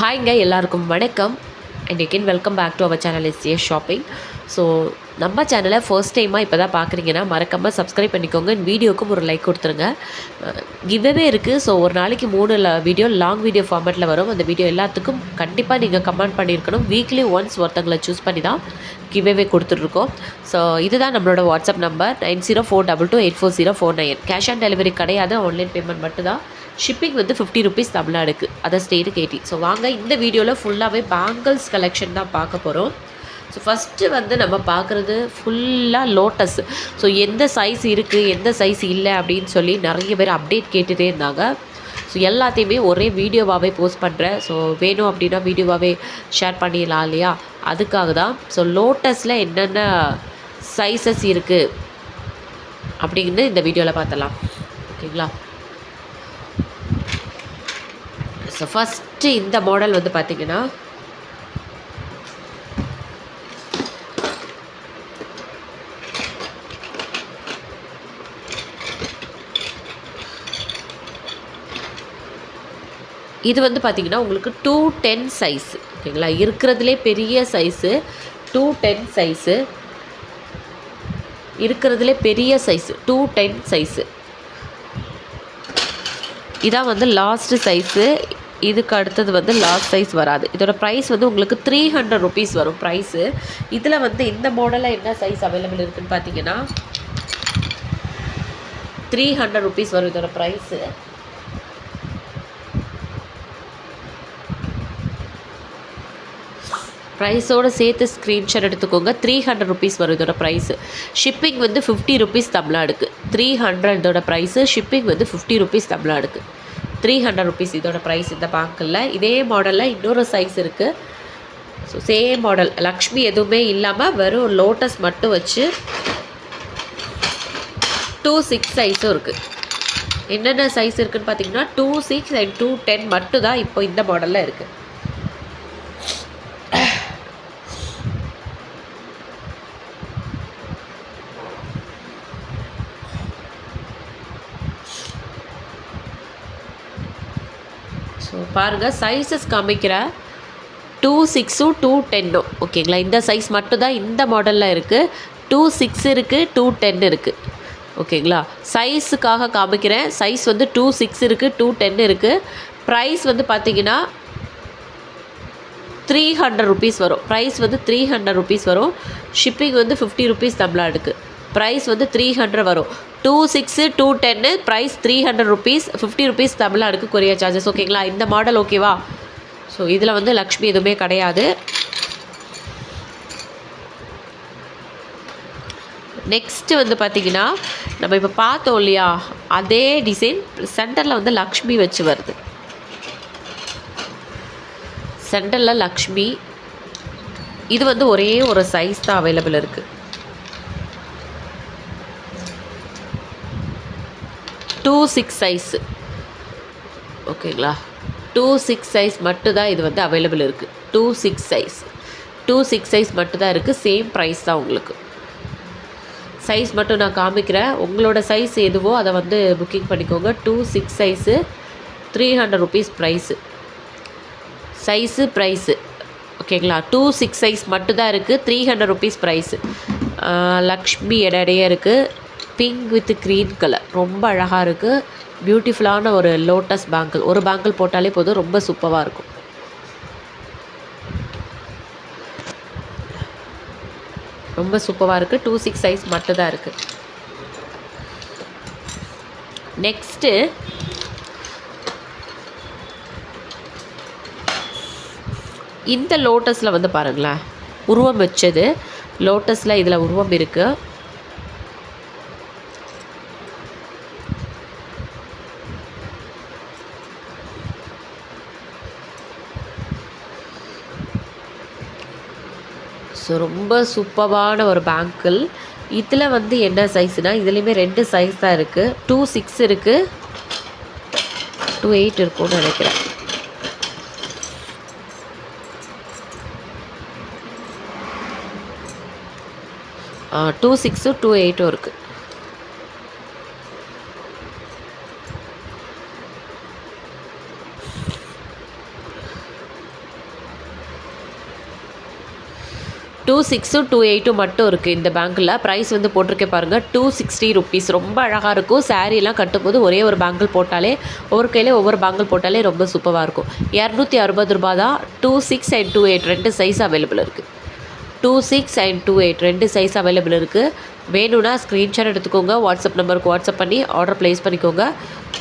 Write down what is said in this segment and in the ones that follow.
ஹாய்ங்க எல்லாருக்கும் வணக்கம். And again welcome back to our channel is a shopping so நம்ம சேனலை ஃபர்ஸ்ட் டைமாக இப்போ தான் பார்க்குறீங்கன்னா மறக்காமல் சப்ஸ்கிரைப் பண்ணிக்கோங்க வீடியோக்கும் ஒரு லைக் கொடுத்துருங்க. கிவ்வே இருக்குது ஸோ ஒரு நாளைக்கு மூணு வீடியோ லாங் வீடியோ ஃபார்மேட்டில் வரும். அந்த வீடியோ எல்லாத்துக்கும் கண்டிப்பாக நீங்கள் கமெண்ட் பண்ணியிருக்கணும். வீக்லி ஒன்ஸ் ஒருத்தங்களை சூஸ் பண்ணி தான் கிவ்வே கொடுத்துட்ருக்கோம். ஸோ இதுதான் நம்மளோட WhatsApp number nine zero four double two eight four zero four nine cash on delivery கிடையாது. ஆன்லைன் பேமெண்ட் மட்டும்தான். ஷிப்பிங் வந்து ஃபிஃப்டி ருபீஸ் தமிழ்நாடுக்கு. அதை ஸ்டேட்டுக்கு எயிட்டி ஸோ வாங்க இந்த வீடியோவில் ஃபுல்லாகவே பேங்கிள்ஸ் கலெக்ஷன் தான் பார்க்க போகிறோம் ஸோ ஃபஸ்ட்டு வந்து நம்ம பார்க்குறது ஃபுல்லாக லோட்டஸ் ஸோ எந்த சைஸ் இருக்குது எந்த சைஸ் இல்லை அப்படின்னு சொல்லி நிறைய பேர் அப்டேட் கேட்டுகிட்டே இருந்தாங்க. ஸோ எல்லாத்தையுமே ஒரே வீடியோவாகவே போஸ்ட் பண்ணுறேன் ஸோ வேணும் அப்படின்னா வீடியோவாகவே ஷேர் பண்ணிடலாம் இல்லையா? அதுக்காக தான். ஸோ லோட்டஸில் என்னென்ன சைஸஸ் இருக்குது அப்படின்னு இந்த வீடியோவில் பார்த்தலாம் ஓகேங்களா? ஸோ ஃபஸ்ட்டு இந்த மாடல் வந்து பார்த்திங்கன்னா இது வந்து பார்த்திங்கன்னா உங்களுக்கு டூ டென் சைஸ் ஓகேங்களா? இருக்கிறதுலே பெரிய சைஸு டூ டென் சைஸு இருக்கிறதுலே பெரிய சைஸு டூ டென் சைஸு இதான் வந்து லாஸ்ட்டு சைஸு இதுக்கு அடுத்தது வந்து லாஸ்ட் சைஸ் வராது. இதோட ப்ரைஸ் வந்து உங்களுக்கு த்ரீ ஹண்ட்ரட் ருபீஸ் வரும் ப்ரைஸு இதில் வந்து இந்த மாடலில் என்ன சைஸ் அவைலபிள் இருக்குதுன்னு பார்த்தீங்கன்னா த்ரீ ஹண்ட்ரட் ருபீஸ் வரும் இதோட ப்ரைஸு ப்ரைஸோடு சேர்த்து ஸ்க்ரீன்ஷாட் எடுத்துக்கோங்க. த்ரீ ஹண்ட்ரட் ருபீஸ் வரும் இதோட ப்ரைஸு ஷிப்பிங் வந்து ஃபிஃப்டி ருபீஸ் தமிழ்நாடுக்கு. த்ரீ ஹண்ட்ரட் இதோட ப்ரைஸு ஷிப்பிங் வந்து ஃபிஃப்டி ருபீஸ் தமிழ்நாடுக்கு. த்ரீ ஹண்ட்ரட் ருபீஸ் இதோட ப்ரைஸ் இந்த பார்க்கல இதே மாடலில் இன்னொரு சைஸ் இருக்குது ஸோ சேம் மாடல் லக்ஷ்மி எதுவுமே இல்லாமல் வெறும் லோட்டஸ் மட்டும் வச்சு டூ சிக்ஸ் சைஸும் இருக்குது என்னென்ன சைஸ் இருக்குதுன்னு பார்த்தீங்கன்னா two six and two ten மட்டும் தான் இப்போ இந்த மாடலில் இருக்குது ஸோ பாருங்கள் சைஸஸ் காமிக்கிறேன் டூ சிக்ஸும் டூ டென்னும் ஓகேங்களா இந்த சைஸ் மட்டும்தான் இந்த மாடலில் இருக்குது டூ சிக்ஸ் இருக்குது டூ டென் இருக்குது ஓகேங்களா சைஸுக்காக காமிக்கிறேன். சைஸ் வந்து டூ சிக்ஸ் இருக்குது டூ டென் இருக்குது ப்ரைஸ் வந்து பார்த்தீங்கன்னா த்ரீ ஹண்ட்ரட் ருபீஸ் வரும். ப்ரைஸ் வந்து த்ரீ ஹண்ட்ரட் ருபீஸ் வரும். ஷிப்பிங் வந்து ஃபிஃப்டி ருபீஸ் தமிழ்நாடுக்கு ப்ரைஸ் வந்து த்ரீ ஹண்ட்ரட் வரும். டூ சிக்ஸு டூ டென்னு price three hundred rupees fifty rupees தமிழ்நாடுக்கு courier charges ஓகேங்களா இந்த மாடல் ஓகேவா ஸோ இதில் வந்து லக்ஷ்மி எதுவுமே கிடையாது. நெக்ஸ்ட்டு வந்து பார்த்திங்கன்னா நம்ம இப்போ பார்த்தோம் இல்லையா? அதே டிசைன் சென்டரில் வந்து லக்ஷ்மி வச்சு வருது. சென்டரில் லக்ஷ்மி. இது வந்து ஒரே ஒரு சைஸ் தான் அவைலபிள் இருக்குது டூ சிக்ஸ் சைஸு ஓகேங்களா டூ சிக்ஸ் சைஸ் மட்டும்தான் இது வந்து அவைலபிள் இருக்குது two six size two six size மட்டும்தான் இருக்குது சேம் ப்ரைஸ் தான் உங்களுக்கு. சைஸ் மட்டும் நான் காமிக்கிறேன். உங்களோட சைஸ் எதுவோ அதை வந்து புக்கிங் பண்ணிக்கோங்க. Two six size three hundred rupees price size price ஓகேங்களா டூ சிக்ஸ் சைஸ் மட்டும்தான் இருக்குது three hundred rupees price Lakshmi இடையே இருக்குது பிங்க் வித் க்ரீன் கலர் ரொம்ப அழகாக இருக்குது பியூட்டிஃபுல்லான ஒரு லோட்டஸ் பேங்கிள் ஒரு பேங்கிள் போட்டாலே போதும். ரொம்ப சூப்பராக இருக்கும். ரொம்ப சூப்பராக இருக்குது டூ சிக்ஸ் சைஸ் மட்டும்தான் இருக்குது நெக்ஸ்ட்டு இந்த லோட்டஸில் வந்து பாருங்களேன். உருவம் வச்சது. லோட்டஸில் இதில் உருவம் இருக்குது ஸோ ரொம்ப சூப்பரான ஒரு பேங்கிள் இதில் வந்து என்ன சைஸ்னால் இதுலேயுமே ரெண்டு சைஸ் தான் இருக்குது டூ சிக்ஸ் இருக்குது டூ எயிட் இருக்கும்னு நினைக்கிறேன். டூ சிக்ஸும் டூ எயிட்டும் இருக்குது டூ சிக்ஸும் டூ எயிட்டும் மட்டும் இருக்குது இந்த பேங்கில் ப்ரைஸ் வந்து போட்டிருக்கே பாருங்கள் டூ சிக்ஸ்டி ருபீஸ் ரொம்ப அழகாக இருக்கும். சாரீலாம் கட்டும்போது ஒரே ஒரு பேங்கிள் போட்டாலே ஒவ்வொரு கையிலே ஒவ்வொரு பேங்கிள் போட்டாலே ரொம்ப சூப்பராக இருக்கும். இரநூத்தி அறுபது ரூபா தான் two six and two eight ரெண்டு சைஸ் அவைலபிள் இருக்குது two six and two eight ரெண்டு சைஸ் அவைலபிள் இருக்குது வேணும்னா ஸ்க்ரீன்ஷாட் எடுத்துக்கோங்க. வாட்ஸ்அப் நம்பருக்கு வாட்ஸ்அப் பண்ணி ஆர்டர் ப்ளேஸ் பண்ணிக்கோங்க.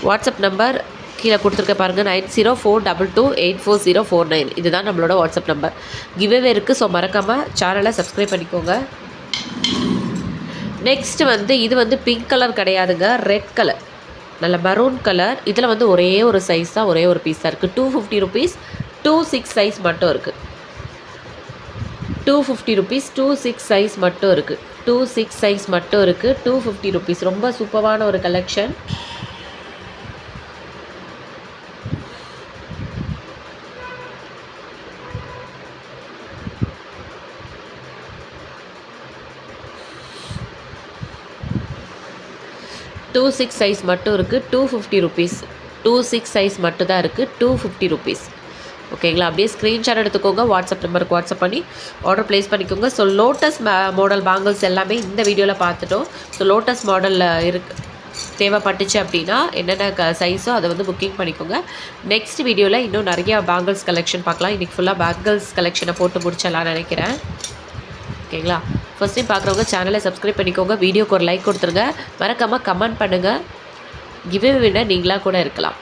வாட்ஸ்அப் நம்பர் கீழே கொடுத்துருக்க பாருங்கள் nine zero four double two eight four zero four nine. இதுதான் நம்மளோட வாட்ஸ்அப் நம்பர். கிவ்வே இருக்குது ஸோ மறக்காமல் சேனலை சப்ஸ்கிரைப் பண்ணிக்கோங்க. நெக்ஸ்ட் வந்து இது வந்து பிங்க் கலர் கிடையாதுங்க ரெட் கலர் நல்ல மரூன் கலர் இதில் வந்து ஒரே ஒரு சைஸ் தான் ஒரே ஒரு பீஸ் தான் இருக்குது two fifty rupees two six size மட்டும் இருக்குது two fifty rupees two six size மட்டும் இருக்குது டூ சிக்ஸ் சைஸ் மட்டும் இருக்குது டூ ஃபிஃப்டி ருபீஸ் ரொம்ப சூப்பரான ஒரு கலெக்ஷன் டூ சிக்ஸ் சைஸ் மட்டும் இருக்குது two fifty rupees two six size மட்டும் தான் இருக்குது டூ ஃபிஃப்டி ருபீஸ் ஓகேங்களா அப்படியே ஸ்க்ரீன்ஷாட் எடுத்துக்கோங்க. வாட்ஸ்அப் நம்பருக்கு வாட்ஸ்அப் பண்ணி ஆர்டர் ப்ளேஸ் பண்ணிக்கோங்க. ஸோ லோட்டஸ் மாடல் பேங்கிள்ஸ் எல்லாமே இந்த வீடியோவில் பார்த்துட்டோம். ஸோ லோட்டஸ் மாடலில் இருக்கு. தேவைப்பட்டுச்சு அப்படின்னா என்னென்ன க சைஸோ அதை வந்து புக்கிங் பண்ணிக்கோங்க. நெக்ஸ்ட் வீடியோவில் இன்னும் நிறைய பேங்கிள்ஸ் கலெக்ஷன் பார்க்கலாம். இன்றைக்கி ஃபுல்லாக பேங்கிள்ஸ் கலெக்ஷனை போட்டு முடிச்சிடலாம் நினைக்கிறேன். ஓகேங்களா? ஃபஸ்ட் டைம் பார்க்குறவங்க சேனலை சப்ஸ்கிரைப் பண்ணிக்கோங்க. வீடியோக்கு ஒரு லைக் கொடுத்துருங்க. மறக்காமல் கமெண்ட் பண்ணுங்கள் கிவே விட நீங்களாக கூட இருக்கலாம்.